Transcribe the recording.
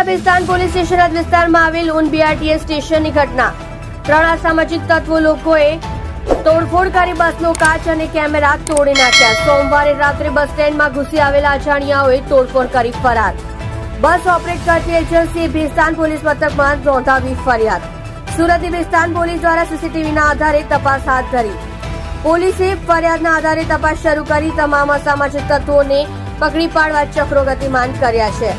સુરતના Bhestan police station વિસ્તારમાં આવેલ ઉન બીઆરટીએસ સ્ટેશનની ઘટના. ત્રણ અસામાજિક તત્વો લોકોએ તોડફોડ કરી બસનો કાચ અને કેમેરા તોડી નાખ્યા. સોમવારે રાત્રે બસ સ્ટેન્ડમાં ઘૂસી આવેલા અજાણ્યાઓએ તોડફોડ કરી ફરાર. બસ ઓપરેટ કરતી એજન્સી ભેસ્તાન પોલીસ મથકમાં નોંધાવી ફરિયાદ. સુરતની ભેસ્તાન પોલીસ દ્વારા સીસીટીવીના આધારે તપાસ હાથ ધરી. પોલીસે ફરિયાદના આધારે તપાસ શરૂ કરી તમામ અસામાજિક તત્વોને પકડી પાડવા ચક્રો ગતિમાન કર્યા છે.